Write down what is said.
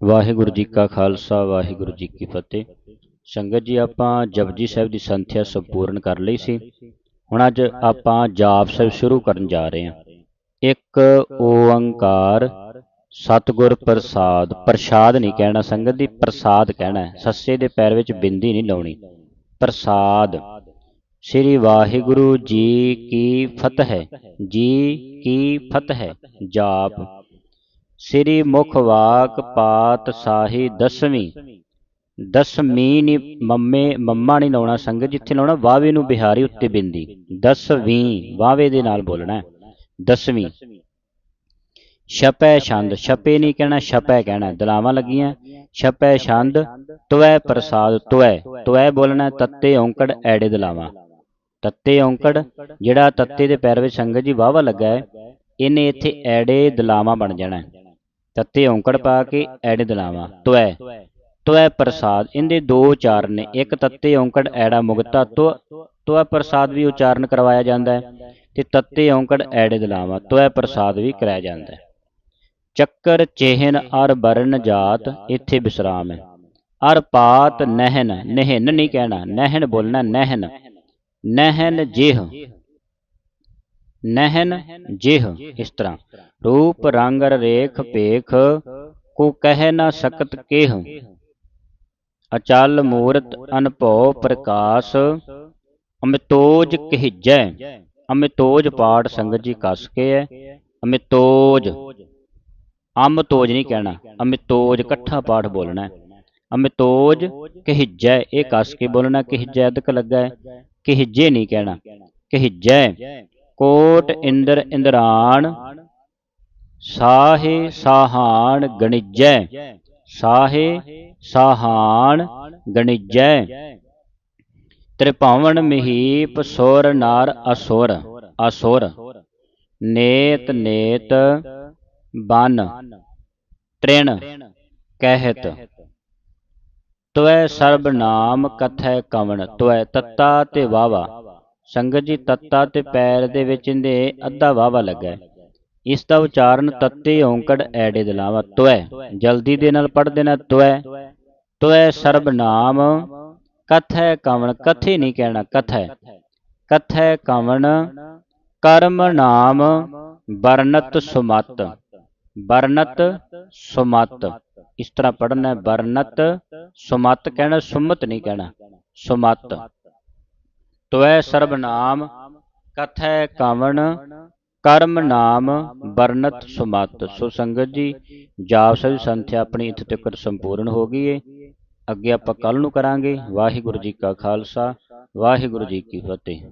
ਵਾਹਿਗੁਰੂ ਜੀ ਕਾ ਖਾਲਸਾ, ਵਾਹਿਗੁਰੂ ਜੀ ਕੀ ਫਤਿਹ। ਸੰਗਤ ਜੀ, ਆਪਾਂ ਜਪਜੀ ਸਾਹਿਬ ਦੀ ਸੰਥਿਆ ਸੰਪੂਰਨ ਕਰ ਲਈ ਸੀ। ਹੁਣ ਅੱਜ ਆਪਾਂ ਜਾਪ ਸਾਹਿਬ ਸ਼ੁਰੂ ਕਰਨ ਜਾ ਰਹੇ ਹਾਂ। ਇੱਕ ਓੰਕਾਰ ਸਤਿਗੁਰ ਪ੍ਰਸਾਦ ਪ੍ਰਸਾਦ ਨਹੀਂ ਕਹਿਣਾ, ਸੰਗਤ ਦੀ ਪ੍ਰਸਾਦ ਕਹਿਣਾ ਹੈ। ਸੱਸੇ ਦੇ ਪੈਰ ਵਿੱਚ ਬਿੰਦੀ ਨਹੀਂ ਲਾਉਣੀ। ਪ੍ਰਸਾਦ, ਸ੍ਰੀ ਵਾਹਿਗੁਰੂ ਜੀ ਕੀ ਫਤਿਹ, ਜੀ ਕੀ ਫਤਿਹ, ਜਾਪ। ਸ੍ਰੀ ਮੁਖ ਵਾਕ ਪਾਤ ਸਾਹੀ ਦਸਵੀਂ। ਦਸਵੀਂ ਨੀ ਮੰਮੇ, ਮੰਮਾ ਨਹੀਂ ਲਾਉਣਾ ਸੰਗਤ, ਜਿੱਥੇ ਲਾਉਣਾ ਵਾਵੇ ਨੂੰ ਬਿਹਾਰੀ ਉੱਤੇ ਬਿੰਦੀ। ਦਸਵੀਂ, ਵਾਵੇ ਦੇ ਨਾਲ ਬੋਲਣਾ ਦਸਵੀਂ। ਛਪੈ ਛੰਦ, ਛਪੇ ਨਹੀਂ ਕਹਿਣਾ, ਛਪੈ ਕਹਿਣਾ, ਦਲਾਵਾਂ ਲੱਗੀਆਂ। ਛਪੈ ਛੰਦ, ਤਵੈ ਪ੍ਰਸਾਦ, ਤਵੈ। ਤਵੈ ਬੋਲਣਾ ਤੱਤੇ ਔਂਕੜ, ਐੜੇ ਦਲਾਵਾਂ। ਤੱਤੇ ਔਂਕੜ, ਜਿਹੜਾ ਤੱਤੇ ਦੇ ਪੈਰ ਵਿੱਚ ਸੰਗਤ ਜੀ ਵਾਵਾ ਲੱਗਾ ਹੈ, ਇਹਨੇ ਇੱਥੇ ਐੜੇ ਦਲਾਵਾਂ ਬਣ ਜਾਣਾ ਤੱਤੇ ਔਂਕੜ ਪਾ ਕੇ ਐੜੇ ਦਲਾਵਾਂ। ਤੁਐ। ਤੁਐ ਪ੍ਰਸਾਦ। ਇਹਦੇ ਦੋ ਉਚਾਰਨ ਨੇ। ਇੱਕ ਤੱਤੇ ਔਂਕੜ ਐੜਾ ਮੁਗਤਾ ਤੁ। ਤੁਐ ਪ੍ਰਸਾਦ ਵੀ ਉਚਾਰਨ ਕਰਵਾਇਆ ਜਾਂਦਾ ਹੈ ਤੇ ਤੱਤੇ ਔਂਕੜ ਐੜੇ ਦਲਾਵਾਂ। ਤੁਐ ਪ੍ਰਸਾਦ ਵੀ ਕਰਾਇਆ ਜਾਂਦਾ ਹੈ। ਚੱਕਰ ਚਿਹਨ ਅਰ ਬਰਨ ਜਾਤ ਇੱਥੇ ਵਿਸਰਾਮ ਹੈ। ਅਰ ਪਾਤ ਨਹਿਨ। ਨਹਿਨ ਨਹੀਂ ਕਹਿਣਾ। ਨਹਿਨ ਬੋਲਣਾ ਨਹਿਨ। ਨਹਿਨ ਜਿਹ। ਨਹਿਨ ਜਿਹ। ਇਸ ਤਰ੍ਹਾਂ। ਰੂਪ, ਰੰਗ, ਰੇਖ ਪੇਖ ਕੋ ਕਹਿ ਨਾ ਸਕਤ ਕੇਹ। ਅਚਲ ਮੂਰਤ ਅਨਭਉ ਪ੍ਰਕਾਸ਼, ਅਮਿਤੋਜ ਕਹਿਜੈ। ਅਮਿਤੋਜ ਪਾਠ ਸੰਗਤ ਜੀ ਕਸ ਕੇ ਹੈ ਅਮਿਤੋਜ। ਅਮਤੋਜ ਨਹੀਂ ਕਹਿਣਾ, ਅਮਿਤੋਜ ਇਕੱਠਾ ਪਾਠ ਬੋਲਣਾ ਅਮਿਤੋਜ ਕਹਿਜੈ, ਇਹ ਕੱਸ ਕੇ ਬੋਲਣਾ, ਕਹਿਜੈ ਅਦਕ ਲੱਗਾ। ਹੈ ਕਹਿਜੇ ਨਹੀਂ ਕਹਿਣਾ, ਕਹਿਜੈ। ਕੋਟ ਇੰਦਰ ਇੰਦਰਾਣ ਸਾਹੇ ਸਾਹਾਨ ਗਣਿਜੈ। ਸਾਹੇ ਸਾਹਾਨ ਗਣਿਜੈ। ਤ੍ਰਿਭਾਵਨ ਮਹੀਪ ਸੁਰ ਨਾਰ ਅਸੁਰ। ਅਸੁਰ। ਨੇਤ ਨੇਤ ਬਨ। ਤ੍ਰਿਣ ਕਹਿਤ। ਤਵੈ ਸਰਬ ਨਾਮ ਕਥੈ ਕਵਣ। ਤਵੈ ਤੱਤਾ ਤੇ ਵਾਵਾ। ਸੰਗਤ ਜੀ ਤੱਤਾ ਤੇ ਪੈਰ ਦੇ ਵਿੱਚ ਇਹਦੇ ਅੱਧਾ ਵਾਵਾ ਲੱਗਾ। ਇਸ ਦਾ ਉਚਾਰਨ ਤੱਤੇ ਔਂਕੜ ਐੜੇ ਦੇ ਲਾਵਾ ਜਲਦੀ ਦੇ ਨਾਲ ਪੜ ਦੇਣਾ ਤਵੈ ਤਵੈ ਸਰਬ ਨਾਮ। ਕਥੈ ਕਵਣ, ਕਥੇ ਨਹੀਂ ਕਹਿਣਾ ਕਥੈ। ਕਥੈ ਕਵਣ, ਕਰਮ ਨਾਮ ਬਰਨਤ ਸੁਮਤ। ਬਰਨਤ ਸੁਮਤ। ਇਸ ਤਰ੍ਹਾਂ ਪੜਨਾ ਹੈ ਬਰਨਤ ਸੁਮਤ ਕਹਿਣਾ, ਸੁਮਤ ਨਹੀਂ ਕਹਿਣਾ। ਸੁਮਤ। ਤਵੈ ਸਰਬ ਨਾਮ। ਕਥੈ ਕਵਣ ਕਰਮ ਨਾਮ ਬਰਨਤ ਸੁਮਤ। ਸੋ ਸੰਗਤ ਜੀ, ਜਾਪ ਸਾਹਿਬ ਸੰਥਿਆ ਆਪਣੀ ਇੱਥੇ ਤੱਕ ਸੰਪੂਰਨ ਹੋ ਗਈ ਏ। ਅੱਗੇ ਆਪਾਂ ਕੱਲ ਨੂੰ ਕਰਾਂਗੇ। ਵਾਹਿਗੁਰੂ ਜੀ ਕਾ ਖਾਲਸਾ, ਵਾਹਿਗੁਰੂ ਜੀ ਕੀ ਫਤਿਹ।